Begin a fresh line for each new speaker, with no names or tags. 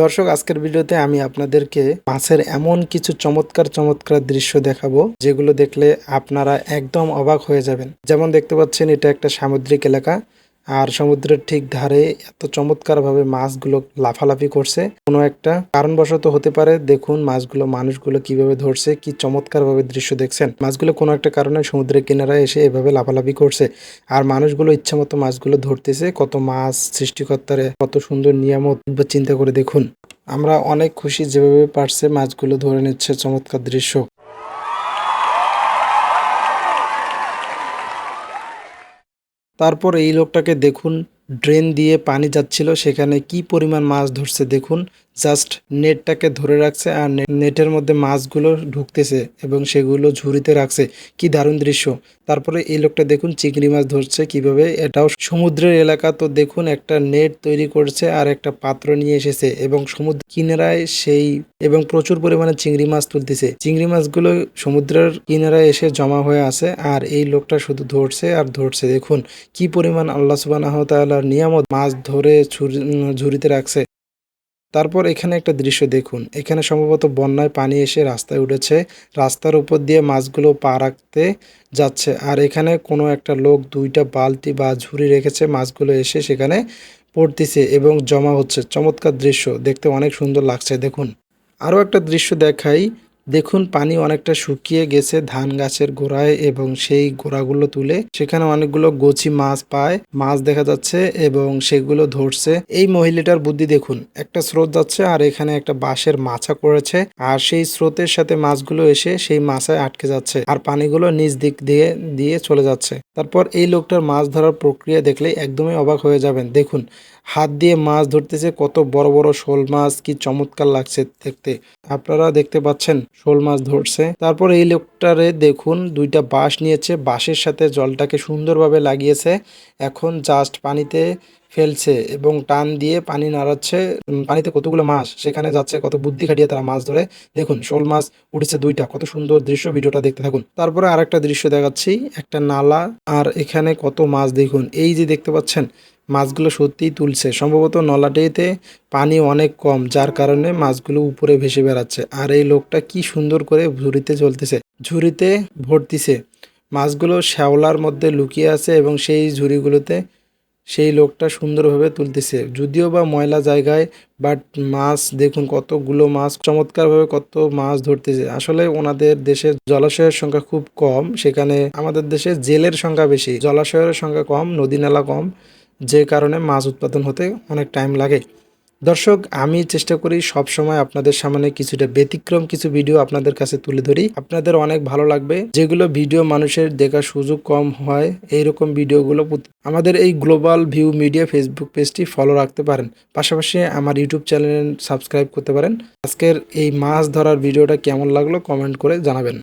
দর্শক, আজকের ভিডিওতে আমি আপনাদেরকে মাছের এমন কিছু চমৎকার চমৎকার দৃশ্য দেখাবো, যেগুলো দেখলে আপনারা একদম অবাক হয়ে যাবেন। যেমন দেখতে পাচ্ছেন, এটা একটা সামুদ্রিক এলাকা। আর সমুদ্রের ঠিক ধারে এত চমৎকারভাবে মাছগুলো লাফালাফি করছে। কোনো একটা কারণবশত হতে পারে, দেখুন মাছগুলো মানুষগুলো কীভাবে ধরছে, কি চমৎকারভাবে দৃশ্য দেখছেন। মাছগুলো কোনো একটা কারণে সমুদ্রের কিনারায় এসে এভাবে লাফালাফি করছে। আর মানুষগুলো ইচ্ছা মতো মাছগুলো ধরতেছে, কত মাছ সৃষ্টিকর্তার, কত সুন্দর নিয়ামত চিন্তা করে দেখুন। আমরা অনেক খুশি যেভাবে পারছে মাছগুলো ধরে নিচ্ছে চমৎকার দৃশ্য। তারপর এই লোকটাকে দেখুন ড্রেন দিয়ে পানি যাচ্ছিল সেখানে কি পরিমাণ মাছ ধরছে দেখুন। জাস্ট নেটটাকে ধরে রাখছে আর নেটের মধ্যে মাছগুলো ঢুকতেছে এবং সেগুলো ঝুড়িতে রাখছে। কি দারুণ দৃশ্য। তারপরে এই লোকটা দেখুন চিংড়ি মাছ ধরছে কীভাবে। এটাও সমুদ্রের এলাকা। তো দেখুন একটা নেট তৈরি করছে আর একটা পাত্র নিয়ে এসেছে এবং সমুদ্র কিনারায় সেই এবং প্রচুর পরিমাণে চিংড়ি মাছ তুলতেছে। চিংড়ি মাছগুলো সমুদ্রের কিনারায় এসে জমা হয়ে আছে আর এই লোকটা শুধু ধরছে আর ধরছে। দেখুন কি পরিমাণ আল্লাহ সুবাহ নিয়ামত মাছ ধরে ঝুড়িতে রাখছে। তারপর এখানে একটা দৃশ্য দেখুন। এখানে সম্ভবত বন্যায় পানি এসে রাস্তায় উঠেছে। রাস্তার উপর দিয়ে মাছগুলো পা রাখতে যাচ্ছে। আর এখানে কোনো একটা লোক দুইটা বালতি বা ঝুড়ি রেখেছে, মাছগুলো এসে সেখানে পড়তেছে এবং জমা হচ্ছে। চমৎকার দৃশ্য, দেখতে অনেক সুন্দর লাগছে। দেখুন। আরও একটা দৃশ্য দেখাই। দেখুন, পানি অনেকটা শুকিয়ে গেছে ধান গাছের গোড়ায় এবং সেই গোড়াগুলো তুলে সেখানে অনেকগুলো গছি মাছ পায়, মাছ দেখা যাচ্ছে এবং সেগুলো ধরছে। এই মহিলাটার বুদ্ধি দেখুন, একটা স্রোত যাচ্ছে আর এখানে একটা বাঁশের মাছা করেছে আর সেই স্রোতের সাথে মাছগুলো এসে সেই মাছায় আটকে যাচ্ছে আর পানিগুলো নিচ দিক দিয়ে দিয়ে চলে যাচ্ছে। তারপর এই লোকটার মাছ ধরার প্রক্রিয়া দেখলে একদমই অবাক হয়ে যাবেন। দেখুন হাত দিয়ে মাছ ধরতেছে, কত বড় বড় শোল মাছ, কি চমৎকার লাগছে দেখতে। আপনারা দেখতে পাচ্ছেন, শোল মাছ ধরছে। তারপর এই লোকটারে দেখুন, দুইটা বাঁশ নিয়েছে, বাঁশের সাথে জলটাকে সুন্দরভাবে লাগিয়েছে। এখন জাস্ট পানিতে ফেলছে এবং টান দিয়ে পানি নাড়াচ্ছে। পানিতে কতগুলো মাছ, সেখানে যাচ্ছে, কত বুদ্ধি খাটিয়ে তারা মাছ ধরে। দেখুন, শোল মাছ উঠেছে দুইটা, কত সুন্দর দৃশ্য ভিডিওটা দেখতে থাকুন। তারপরে আরেকটা দৃশ্য দেখাচ্ছি, একটা নালা, আর এখানে কত মাছ দেখুন। এই যে দেখতে পাচ্ছেন মাছগুলো সত্যিই তুলছে। সম্ভবত নলাটিতে পানি অনেক কম, যার কারণে মাছগুলো উপরে ভেসে বেড়াচ্ছে। আর এই লোকটা কি সুন্দর করে ঝুড়িতে চলতেছে ঝুড়িতে ভর্তিছে মাছগুলো শ্যাওলার মধ্যে লুকিয়ে আছে এবং সেই ঝুড়িগুলোতে সেই লোকটা সুন্দরভাবে তুলতেছে। যদিও বা ময়লা জায়গায়, বাট মাছ দেখুন কতগুলো মাছ, চমৎকারভাবে কত মাছ ধরতেছে। আসলে ওনাদের দেশে জলাশয়ের সংখ্যা খুব কম, সেখানে আমাদের দেশে জেলের সংখ্যা বেশি। জলাশয়ের সংখ্যা কম, নদী নালা কম যে কারণে মাছ উৎপাদন হতে অনেক টাইম লাগে। দর্শক, আমি চেষ্টা করি সব সময় আপনাদের সামনে কিছুটা ব্যতিক্রম কিছু ভিডিও আপনাদের কাছে তুলে ধরি। আপনাদের অনেক ভালো লাগবে। যেগুলো ভিডিও মানুষের দেখার সুযোগ কম হয়, এইরকম ভিডিওগুলো প্রতি- আমাদের এই গ্লোবাল ভিউ মিডিয়া ফেসবুক পেজটি ফলো রাখতে পারেন। পাশাপাশি আমার ইউটিউব চ্যানেল সাবস্ক্রাইব করতে পারেন। আজকের এই মাছ ধরার ভিডিওটা কেমন লাগল কমেন্ট করে জানাবেন।